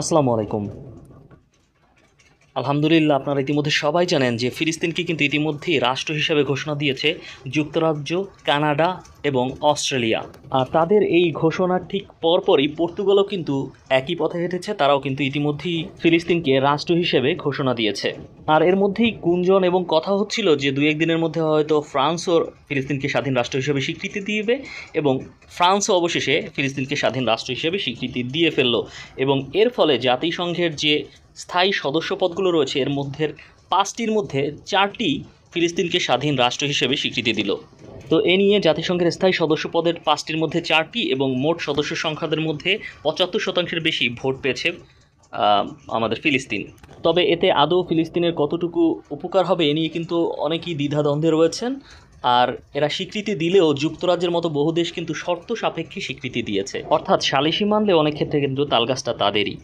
আসসালামু আলাইকুম। আলহামদুলিল্লাহ, আপনারা ইতিমধ্যে সবাই জানেন যে ফিলিস্তিনকে কিন্তু ইতিমধ্যেই রাষ্ট্র হিসেবে ঘোষণা দিয়েছে যুক্তরাজ্য, কানাডা এবং অস্ট্রেলিয়া। আর তাদের এই ঘোষণার ঠিক পরপরই পর্তুগালও কিন্তু একই পথে হেঁটেছে, তারাও কিন্তু ইতিমধ্যেই ফিলিস্তিনকে রাষ্ট্র হিসেবে ঘোষণা দিয়েছে। আর এর মধ্যেই গুঞ্জন এবং কথা হচ্ছিল যে দু একদিনের মধ্যে হয়তো ফ্রান্সও ফিলিস্তিনকে স্বাধীন রাষ্ট্র হিসেবে স্বীকৃতি দিবে এবং ফ্রান্সও অবশেষে ফিলিস্তিনকে স্বাধীন রাষ্ট্র হিসেবে স্বীকৃতি দিয়ে ফেলল। এবং এর ফলে জাতিসংঘের যে স্থায়ী সদস্য পদগুলো রয়েছে, এর মধ্যে পাঁচটির মধ্যে চারটি ফিলিস্তিনকে স্বাধীন রাষ্ট্র হিসেবে স্বীকৃতি দিল। তো এ নিয়ে জাতিসংঘের স্থায়ী সদস্য পদের পাঁচটির মধ্যে চারটি এবং মোট সদস্য সংখ্যাদের মধ্যে পঁচাত্তর শতাংশের বেশি ভোট পেয়েছে আমাদের ফিলিস্তিন। তবে এতে আদৌ ফিলিস্তিনের কতটুকু উপকার হবে এ নিয়ে কিন্তু অনেকেই দ্বিধাদ্বন্দ্বে রয়েছেন। আর এরা স্বীকৃতি দিলেও যুক্তরাজ্যের মতো বহু দেশ কিন্তু শর্ত সাপেক্ষে স্বীকৃতি দিয়েছে। অর্থাৎ সালিসি মানলে অনেক ক্ষেত্রে কিন্তু তালগাছটা তাদেরই।